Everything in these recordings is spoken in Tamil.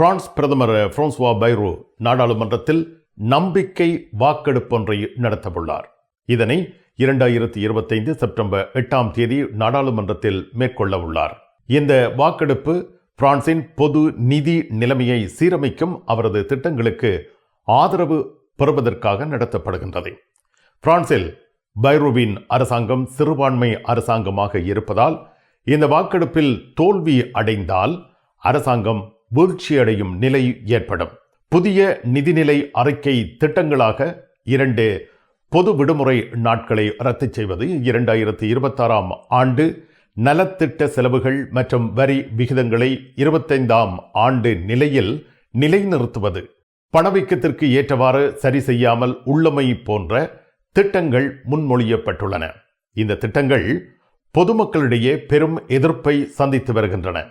பிரான்ஸ் பிரதமர் பிரான்சுவா பைரோ நாடாளுமன்றத்தில் நம்பிக்கை வாக்கெடுப்பு ஒன்றை நடத்தவுள்ளார். இதனை இரண்டாயிரத்தி இருபத்தைந்து செப்டம்பர் எட்டாம் தேதி நாடாளுமன்றத்தில் மேற்கொள்ள உள்ளார். இந்த வாக்கெடுப்பு பிரான்சின் பொது நிதி நிலைமையை சீரமைக்கும் அவரது திட்டங்களுக்கு ஆதரவு பெறுவதற்காக நடத்தப்படுகின்றது. பிரான்சில் பைரோவின் அரசாங்கம் சிறுபான்மை அரசாங்கமாக இருப்பதால் இந்த வாக்கெடுப்பில் தோல்வி அடைந்தால் அரசாங்கம் வீழ்ச்சியடையும் நிலை ஏற்படும். புதிய நிதிநிலை அறிக்கை திட்டங்களாக இரண்டு பொது விடுமுறை நாட்களை ரத்து செய்வது இரண்டாயிரத்தி இருபத்தாறாம் ஆண்டு. நலத்திட்ட செலவுகள் மற்றும் வரி விகிதங்களை இருபத்தைந்தாம் ஆண்டு நிலையில் நிலைநிறுத்துவது. பணவீக்கத்திற்கு ஏற்றவாறு சரி செய்யாமல் உள்ளமை போன்ற திட்டங்கள் முன்மொழியப்பட்டுள்ளன. இந்த திட்டங்கள் பொதுமக்களிடையே பெரும் எதிர்ப்பை சந்தித்து வருகின்றன.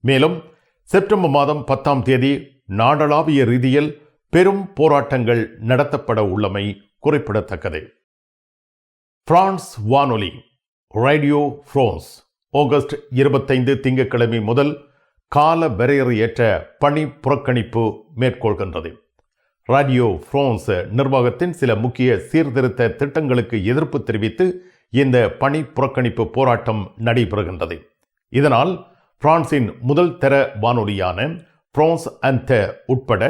மேலும் செப்டம்பர் மாதம் பத்தாம் தேதி நாடளாவிய ரீதியில் பெரும் போராட்டங்கள் நடத்தப்பட உள்ளமை குறிப்பிடத்தக்கது. பிரான்ஸ் வானொலி ரேடியோ ஃப்ரோன்ஸ் ஆகஸ்ட் இருபத்தைந்து திங்கட்கிழமை முதல் கால வரையறையற்ற பணி புறக்கணிப்பு மேற்கொள்கின்றது. ரேடியோ ஃப்ரோன்ஸ் நிர்வாகத்தின் சில முக்கிய சீர்திருத்த திட்டங்களுக்கு எதிர்ப்பு தெரிவித்து இந்த பணி புறக்கணிப்பு போராட்டம் நடைபெறுகின்றது. இதனால் பிரான்சின் முதல் தர வானொலியான பிரான்ஸ் அந்த உட்பட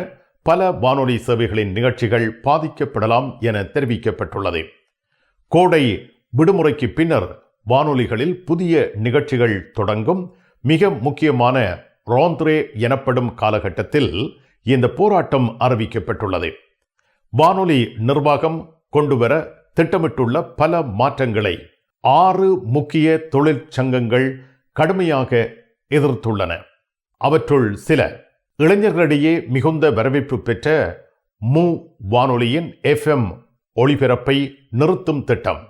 பல வானொலி சேவைகளின் நிகழ்ச்சிகள் பாதிக்கப்படலாம் என தெரிவிக்கப்பட்டுள்ளது. கோடை விடுமுறைக்கு பின்னர் வானொலிகளில் புதிய நிகழ்ச்சிகள் தொடங்கும் மிக முக்கியமான ரோந்த்ரே எனப்படும் காலகட்டத்தில் இந்த போராட்டம் அறிவிக்கப்பட்டுள்ளது. வானொலி நிர்வாகம் கொண்டுவர திட்டமிட்டுள்ள பல மாற்றங்களை ஆறு முக்கிய தொழிற்சங்கங்கள் கடுமையாக எதிர்த்துள்ளன. அவற்றுள் சில இளைஞர்களிடையே மிகுந்த வரவேற்பு பெற்ற மு. வானொலியின் எஃப்எம் ஒளிபரப்பை நிறுத்தும் திட்டம்.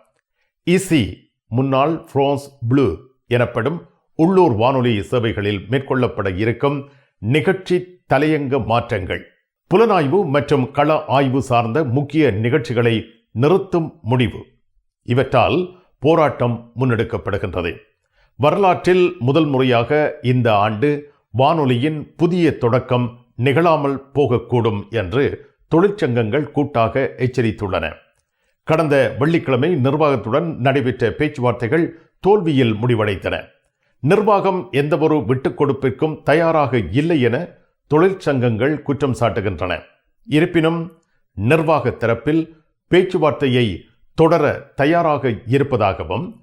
இசி முன்னாள் பிரான்ஸ் ப்ளூ எனப்படும் உள்ளூர் வானொலி சேவைகளில் மேற்கொள்ளப்பட இருக்கும் நிகழ்ச்சி தலையங்க மாற்றங்கள். புலனாய்வு மற்றும் கள ஆய்வு சார்ந்த முக்கிய நிகழ்ச்சிகளை நிறுத்தும் முடிவு. இவற்றால் போராட்டம் முன்னெடுக்கப்படுகின்றது. வரலாற்றில் முதல் முறையாக இந்த ஆண்டு வானொலியின் புதிய தொடக்கம் நிகழாமல் போகக்கூடும் என்று தொழிற்சங்கங்கள் கூட்டாக எச்சரித்துள்ளன. கடந்த வெள்ளிக்கிழமை நிர்வாகத்துடன் நடைபெற்ற பேச்சுவார்த்தைகள் தோல்வியில் முடிவடைந்தன. நிர்வாகம் எந்தவொரு விட்டுக் கொடுப்பிற்கும் தயாராக இல்லை என தொழிற்சங்கங்கள் குற்றம் சாட்டுகின்றன. இருப்பினும் நிர்வாக தரப்பில் பேச்சுவார்த்தையை தொடர தயாராக இருப்பதாகவும்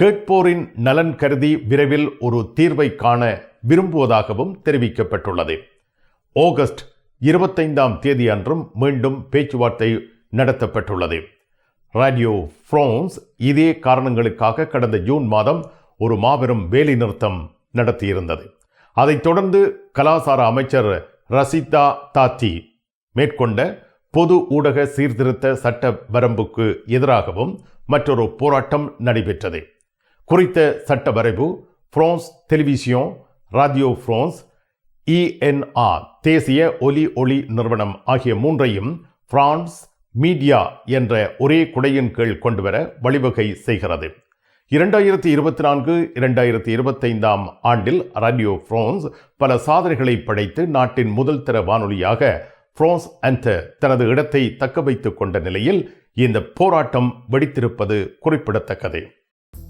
கேட்போரின் நலன் கருதி விரைவில் ஒரு தீர்வை காண விரும்புவதாகவும் தெரிவிக்கப்பட்டுள்ளது. ஆகஸ்ட் இருபத்தைந்தாம் தேதி அன்றும் மீண்டும் பேச்சுவார்த்தை நடத்தப்பட்டுள்ளது. ரேடியோ பிரான்ஸ் இதே காரணங்களுக்காக கடந்த ஜூன் மாதம் ஒரு மாபெரும் வேலைநிறுத்தம் நடத்தியிருந்தது. அதைத் தொடர்ந்து கலாசார அமைச்சர் ரசிதா தாத்தி மேற்கொண்ட பொது ஊடக சீர்திருத்த சட்ட வரம்புக்கு எதிராகவும் மற்றொரு போராட்டம் நடைபெற்றது. குறித்த சட்ட வரைவு ஃப்ரான்ஸ் டெலிவிசியோன் ராடியோ ஃப்ரான்ஸ் இஎன்ஆர் தேசிய ஒலி ஒளி நிறுவனம் ஆகிய மூன்றையும் பிரான்ஸ் மீடியா என்ற ஒரே குடையின் கீழ் கொண்டுவர வழிவகை செய்கிறது. இரண்டாயிரத்தி இருபத்தி நான்கு இரண்டாயிரத்தி இருபத்தைந்தாம் ஆண்டில் ரேடியோ பிரான்ஸ் பல சாதனைகளை படைத்து நாட்டின் முதல் தர வானொலியாக பிரான்ஸ் அந்த தனது இடத்தை தக்க வைத்துக் கொண்ட நிலையில் இந்த போராட்டம் வெடித்திருப்பது குறிப்பிடத்தக்கது.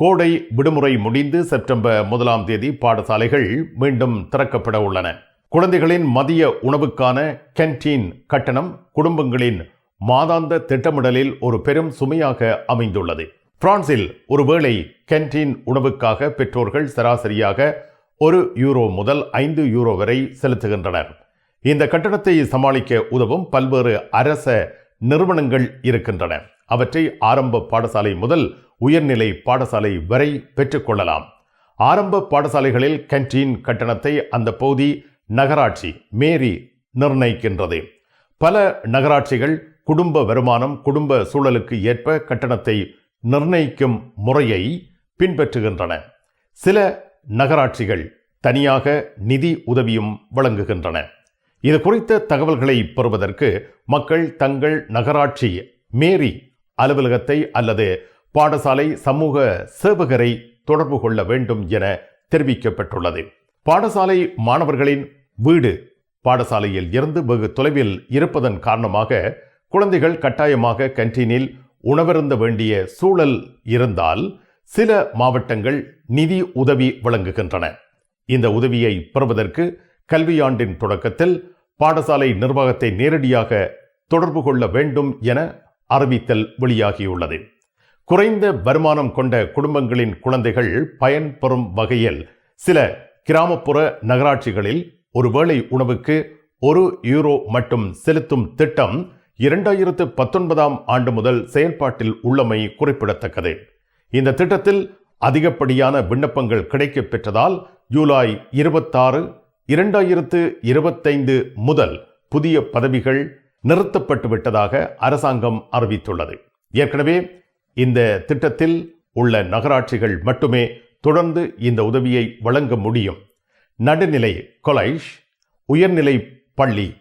கோடை விடுமுறை முடிந்து செப்டம்பர் முதலாம் தேதி பாடசாலைகள் மீண்டும் திறக்கப்பட உள்ளன. குழந்தைகளின் மதிய உணவுக்கான கேன்டீன் கட்டணம் குடும்பங்களின் மாதாந்த திட்டமிடலில் ஒரு பெரும் சுமையாக அமைந்துள்ளது. பிரான்சில் ஒருவேளை கேன்டீன் உணவுக்காக பெற்றோர்கள் சராசரியாக ஒரு யூரோ முதல் ஐந்து யூரோ வரை செலுத்துகின்றனர். இந்த கட்டணத்தை சமாளிக்க உதவும் பல்வேறு அரச நிறுவனங்கள் இருக்கின்றன. அவற்றை ஆரம்ப பாடசாலை முதல் உயர்நிலை பாடசாலை வரை பெற்றுக்கொள்ளலாம் ஆரம்ப பாடசாலைகளில் கேன்டீன் கட்டணத்தை அந்த பகுதி நகராட்சி மேரி நிர்ணயிக்கின்றது. பல நகராட்சிகள் குடும்ப வருமானம் குடும்ப சூழலுக்கு ஏற்ப கட்டணத்தை நிர்ணயிக்கும் முறையை பின்பற்றுகின்றன. சில நகராட்சிகள் தனியாக நிதி உதவியும் வழங்குகின்றன. இது குறித்த தகவல்களை பெறுவதற்கு மக்கள் தங்கள் நகராட்சி மேரி அலுவலகத்தை அல்லது பாடசாலை சமூக சேவகரை தொடர்பு கொள்ள வேண்டும் என தெரிவிக்கப்பட்டுள்ளது. பாடசாலை மாணவர்களின் வீடு பாடசாலையில் இருந்து வெகு தொலைவில் இருப்பதன் காரணமாக குழந்தைகள் கட்டாயமாக கண்டீனில் உணவருந்த வேண்டிய சூழல் இருந்தால் சில மாவட்டங்கள் நிதி உதவி வழங்குகின்றன. இந்த உதவியை பெறுவதற்கு கல்வியாண்டின் தொடக்கத்தில் பாடசாலை நிர்வாகத்தை நேரடியாக தொடர்பு கொள்ள வேண்டும் என அறிவித்தல் வெளியாகியுள்ளது. குறைந்த வருமானம் கொண்ட குடும்பங்களின் குழந்தைகள் பயன்பெறும் வகையில் சில கிராமப்புற நகராட்சிகளில் ஒருவேளை உணவுக்கு ஒரு யூரோ மட்டும் செலுத்தும் திட்டம் இரண்டாயிரத்து பத்தொன்பதாம் ஆண்டு முதல் செயல்பாட்டில் உள்ளமை குறிப்பிடத்தக்கது. இந்த திட்டத்தில் அதிகப்படியான விண்ணப்பங்கள் கிடைக்கப் பெற்றதால் ஜூலை இருபத்தாறு இரண்டாயிரத்து இருபத்தைந்து முதல் புதிய பதவிகள் நிறுத்தப்பட்டு விட்டதாக அரசாங்கம் அறிவித்துள்ளது. ஏற்கனவே இந்த திட்டத்தில் உள்ள நகராட்சிகள் மட்டுமே தொடர்ந்து இந்த உதவியை வழங்க முடியும். நடுநிலை கொலைஷ் உயர்நிலை பள்ளி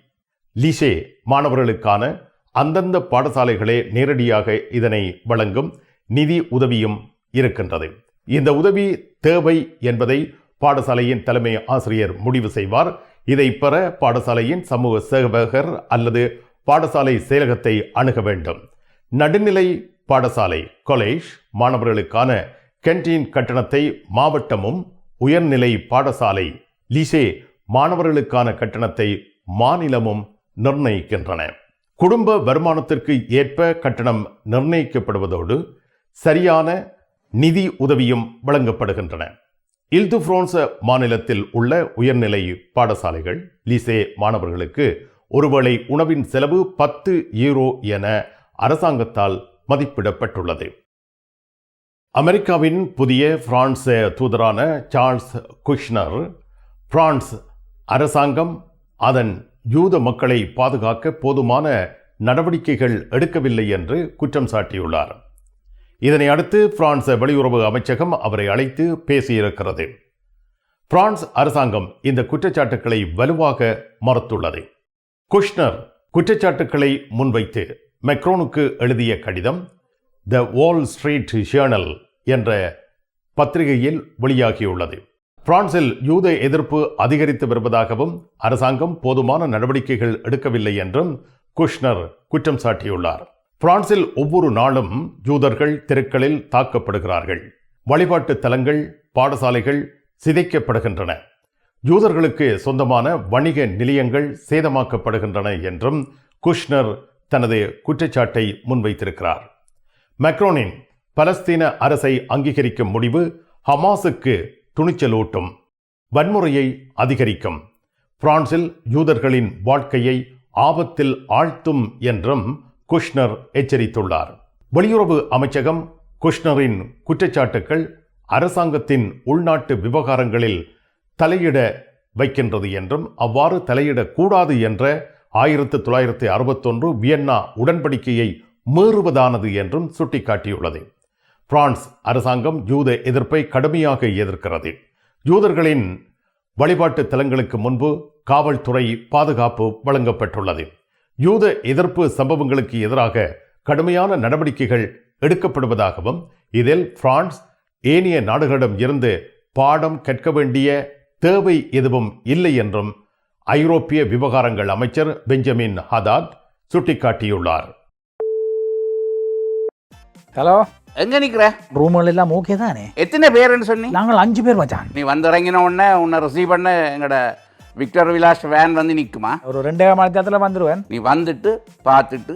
லிஷே மாணவர்களுக்கான அந்தந்த பாடசாலைகளே நேரடியாக இதனை வழங்கும் நிதி உதவியும் இருக்கின்றது. இந்த உதவி தேவை என்பதை பாடசாலையின் தலைமை ஆசிரியர் முடிவு செய்வார். இதை பெற பாடசாலையின் சமூக சேவகர் அல்லது பாடசாலை செயலகத்தை அணுக வேண்டும். நடுநிலை பாடசாலை கொலேஜ் மாணவர்களுக்கான கேன்டீன் கட்டணத்தை மாவட்டமும் உயர்நிலை பாடசாலை லிசே மாணவர்களுக்கான கட்டணத்தை மாநிலமும் நிர்ணயிக்கின்றன. குடும்ப வருமானத்திற்கு ஏற்ப கட்டணம் நிர்ணயிக்கப்படுவதோடு சரியான நிதி உதவியும் வழங்கப்படுகின்றன. இல்துஃப்ரோன்ச மாநிலத்தில் உள்ள உயர்நிலை பாடசாலைகள் லிசே மாணவர்களுக்கு ஒருவேளை உணவின் செலவு பத்து யூரோ என அரசாங்கத்தால் மதிப்பிடப்பட்டுள்ளது. அமெரிக்காவின் புதிய பிரான்ஸ் தூதரான சார்ல்ஸ் குஷ்னர் பிரான்ஸ் அரசாங்கம் அதன் யூத மக்களை பாதுகாக்க போதுமான நடவடிக்கைகள் எடுக்கவில்லை என்று குற்றம் சாட்டியுள்ளார். இதனை அடுத்து பிரான்ஸ் வெளியுறவு அமைச்சகம் அவரை அழைத்து பேசியிருக்கிறது. பிரான்ஸ் அரசாங்கம் இந்த குற்றச்சாட்டுக்களை வலுவாக மறுத்துள்ளது. குஷ்னர் குற்றச்சாட்டுக்களை முன்வைத்து மெக்ரோனுக்கு எழுதிய கடிதம் த வால் ஸ்ட்ரீட் ஜேர்னல் என்ற பத்திரிகையில் வெளியாகியுள்ளது. பிரான்சில் யூத எதிர்ப்பு அதிகரித்து வருவதாகவும் அரசாங்கம் போதுமான நடவடிக்கைகள் எடுக்கவில்லை என்றும் குஷ்னர் குற்றம் சாட்டியுள்ளார். பிரான்சில் ஒவ்வொரு நாளும் யூதர்கள் தெருக்களில் தாக்கப்படுகிறார்கள். வழிபாட்டு தலங்கள் பாடசாலைகள் சிதைக்கப்படுகின்றன. யூதர்களுக்கு சொந்தமான வணிக நிலையங்கள் சேதமாக்கப்படுகின்றன என்றும் குஷ்னர் தனது குற்றச்சாட்டை முன்வைத்திருக்கிறார். மெக்ரோனின் பலஸ்தீன அரசை அங்கீகரிக்கும் முடிவு ஹமாஸுக்கு துணிச்சலூட்டும். வன்முறையை அதிகரிக்கும். பிரான்சில் யூதர்களின் வாழ்க்கையை ஆபத்தில் ஆழ்த்தும் என்றும் குஷ்னர் எச்சரித்துள்ளார். வெளியுறவு அமைச்சகம் குஷ்னரின் குற்றச்சாட்டுக்கள் அரசாங்கத்தின் உள்நாட்டு விவகாரங்களில் தலையிட வைக்கின்றது என்றும் அவ்வாறு தலையிடக்கூடாது என்ற ஆயிரத்து தொள்ளாயிரத்து அறுபத்தொன்று வியன்னா உடன்படிக்கையை மீறுவதானது என்றும் சுட்டிக்காட்டியுள்ளது. பிரான்ஸ் அரசாங்கம் யூத எதிர்ப்பை கடுமையாக எதிர்க்கிறது. யூதர்களின் வழிபாட்டு தலங்களுக்கு முன்பு காவல்துறை பாதுகாப்பு வழங்கப்பட்டுள்ளது. யூத எதிர்ப்பு சம்பவங்களுக்கு எதிராக கடுமையான நடவடிக்கைகள் எடுக்கப்படுவதாகவும் இதில் பிரான்ஸ் ஏனைய நாடுகளிடம் இருந்து பாடம் கற்க வேண்டிய தேவை எதுவும் இல்லை என்றும் ஐரோப்பிய விவகாரங்கள் அமைச்சர் பெஞ்சமின் ஹதாத் சுட்டிக்காட்டியுள்ளார். ஹலோ? எங்க நிக்கிற? ரூம்கள் எல்லாம் ஓகே தானே? எத்தனை பேருன்னு சொன்னி? நாங்கள் அஞ்சு பேர் மச்சான். நீ வந்து இறங்கின உடனே உன்னை ரிசீவ் பண்ண எங்களோட விக்டர் விலாஸ் வேன் வந்து நிற்குமா ஒரு ரெண்டே மணி நேரத்தில் வந்துடுவேன் நீ வந்துட்டு பார்த்துட்டு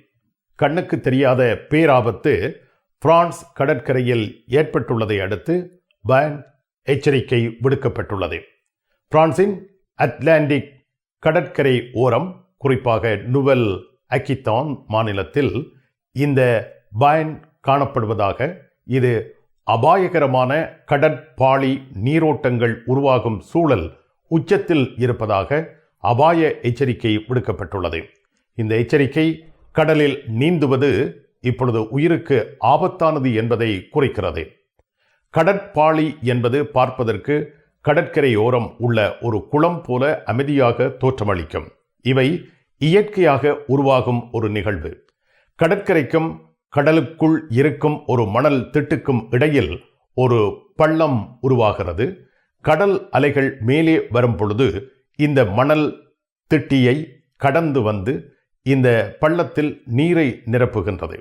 கண்ணுக்கு தெரியாத பேராபத்து பிரான்ஸ் கடற்கரையில் ஏற்பட்டுள்ளதை அடுத்து பயன் எச்சரிக்கை விடுக்கப்பட்டுள்ளது. பிரான்சின் அட்லாண்டிக் கடற்கரை ஓரம் குறிப்பாக நுவல் அக்கித்தான் மாநிலத்தில் இந்த பயன் காணப்படுவதாக இது அபாயகரமான கடற்பாளி நீரோட்டங்கள் உருவாகும் சூழல் உச்சத்தில் இருப்பதாக அபாய எச்சரிக்கை விடுக்கப்பட்டுள்ளது. இந்த எச்சரிக்கை கடலில் நீந்துவது இப்பொழுது உயிருக்கு ஆபத்தானது என்பதை குறிக்கிறது. கடற்பாளி என்பது பார்ப்பதற்கு கடற்கரையோரம் உள்ள ஒரு குளம் போல அமைதியாக தோற்றமளிக்கும். இவை இயற்கையாக உருவாகும் ஒரு நிகழ்வு. கடற்கரைக்கும் கடலுக்குள் இருக்கும் ஒரு மணல் திட்டுக்கும் இடையில் ஒரு பள்ளம் உருவாகிறது. கடல் அலைகள் மேலே வரும் பொழுது இந்த மணல் திட்டியை கடந்து வந்து இந்த பள்ளத்தில் நீரை நிரப்புகின்றது.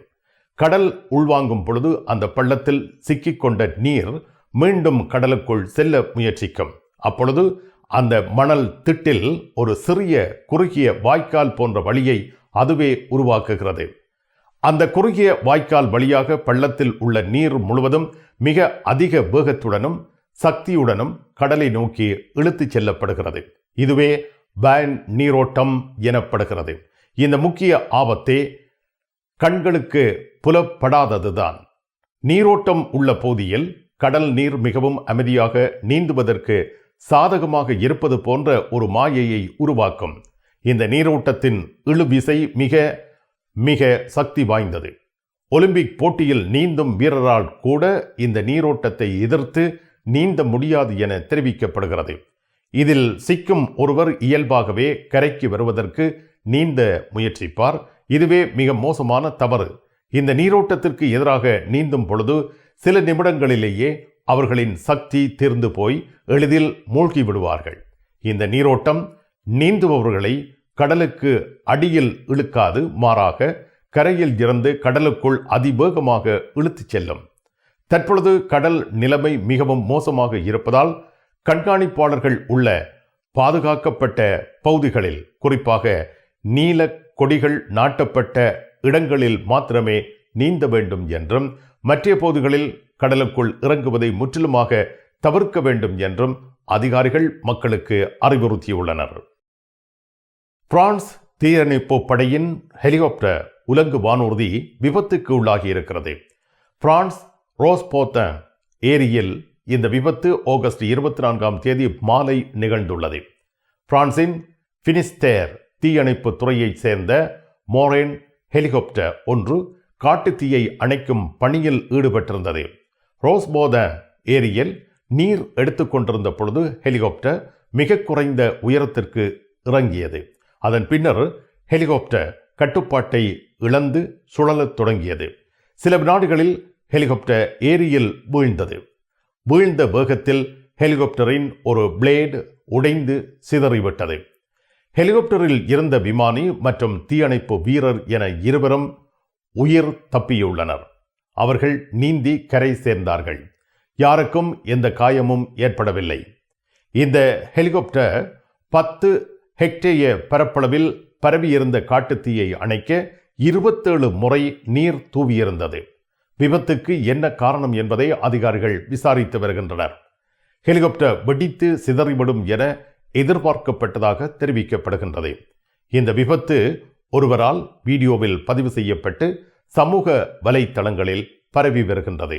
கடல் உள்வாங்கும் பொழுது அந்த பள்ளத்தில் சிக்கிக்கொண்ட நீர் மீண்டும் கடலுக்குள் செல்ல முயற்சிக்கும். அப்பொழுது அந்த மணல் திட்டில் ஒரு சிறிய குறுகிய வாய்க்கால் போன்ற வழியை அதுவே உருவாக்குகிறது. அந்த குறுகிய வாய்க்கால் வழியாக பள்ளத்தில் உள்ள நீர் முழுவதும் மிக அதிக வேகத்துடனும் சக்தியுடனும் கடலை நோக்கி இழுத்துச் செல்லப்படுகிறது. இதுவே பேன் நீரோட்டம் எனப்படுகிறது. இந்த முக்கிய ஆபத்தே கண்களுக்கு புலப்படாததுதான். நீரோட்டம் உள்ள பகுதியில் கடல் நீர் மிகவும் அமைதியாக நீந்துவதற்கு சாதகமாக இருப்பது போன்ற ஒரு மாயையை உருவாக்கும். இந்த நீரோட்டத்தின் இழுவிசை மிக மிக சக்தி வாய்ந்தது. ஒலிம்பிக் போட்டியில் நீந்தும் வீரரால் கூட இந்த நீரோட்டத்தை எதிர்த்து நீந்த முடியாது என தெரிவிக்கப்படுகிறது. இதில் சிக்கும் ஒருவர் இயல்பாகவே கரைக்கு வருவதற்கு நீந்த முயற்சிப்பார். இதுவே மிக மோசமான தவறு. இந்த நீரோட்டத்திற்கு எதிராக நீந்தும் பொழுது சில நிமிடங்களிலேயே அவர்களின் சக்தி தீர்ந்து போய் எளிதில் மூழ்கி விடுவார்கள். இந்த நீரோட்டம் நீந்துபவர்களை கடலுக்கு அடியில் இழுக்காது மாறாக கரையில் இருந்து கடலுக்குள் அதிவேகமாக இழுத்துச் செல்லும். தற்பொழுது கடல் நிலைமை மிகவும் மோசமாக இருப்பதால் கண்காணிப்பாளர்கள் உள்ள பாதுகாக்கப்பட்ட பகுதிகளில் குறிப்பாக நீல கொடிகள் நாட்டப்பட்ட இடங்களில் மாத்திரமே நீந்த வேண்டும் என்றும் மற்ற போதுகளில் கடலுக்குள் இறங்குவதை முற்றிலுமாக தவிர்க்க வேண்டும் என்றும் அதிகாரிகள் மக்களுக்கு அறிவுறுத்தியுள்ளனர். பிரான்ஸ் தீயணைப்பு படையின் ஹெலிகாப்டர் உலங்கு வானூர்தி விபத்துக்கு உள்ளாகி இருக்கிறது பிரான்ஸ் ரோஸ்போத்த ஏரியில் இந்த விபத்து ஆகஸ்ட் இருபத்தி நான்காம் தேதி மாலை நிகழ்ந்துள்ளது. பிரான்சின் பினிஸ்தேர் தீயணைப்பு துறையைச் சேர்ந்த மோரேன் ஹெலிகாப்டர் ஒன்று காட்டுத்தீயை அணைக்கும் பணியில் ஈடுபட்டிருந்தது. ரோஸ்போத ஏரியில் நீர் எடுத்துக்கொண்டிருந்த பொழுது ஹெலிகாப்டர் மிக குறைந்த உயரத்திற்கு இறங்கியது. அதன் பின்னர் ஹெலிகாப்டர் கட்டுப்பாட்டை இழந்து சுழலத் தொடங்கியது. சில நாடுகளில் ஹெலிகாப்டர் ஏரியில் வீழ்ந்தது. வீழ்ந்த வேகத்தில் ஹெலிகாப்டரின் ஒரு பிளேடு உடைந்து சிதறிவிட்டது. ஹெலிகாப்டரில் இருந்த விமானி மற்றும் தீயணைப்பு வீரர் என இருவரும் உயிர் தப்பியுள்ளனர். அவர்கள் நீந்தி கரை சேர்ந்தார்கள். யாருக்கும் எந்த காயமும் ஏற்படவில்லை. இந்த ஹெலிகாப்டர் பத்து ஹெக்டேய பரப்பளவில் பரவியிருந்த காட்டுத்தீயை அணைக்க இருபத்தேழு முறை நீர் தூவியிருந்தது. விபத்துக்கு என்ன காரணம் என்பதை அதிகாரிகள் விசாரித்து வருகின்றனர். ஹெலிகாப்டர் வெடித்து சிதறிவிடும் என எதிர்பார்க்கப்பட்டதாக தெரிவிக்கப்படுகின்றது. இந்த விபத்து ஒருவரால் வீடியோவில் பதிவு செய்யப்பட்டு சமூக வலைத்தளங்களில் பரவி வருகின்றது.